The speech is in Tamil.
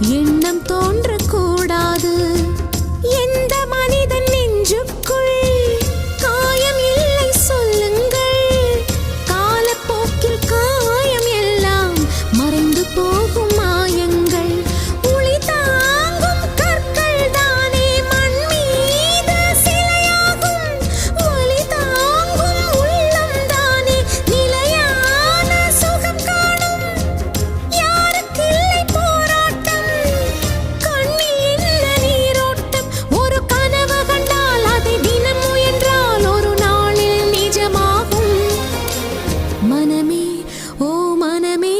Ель மனமே ஓ மனமே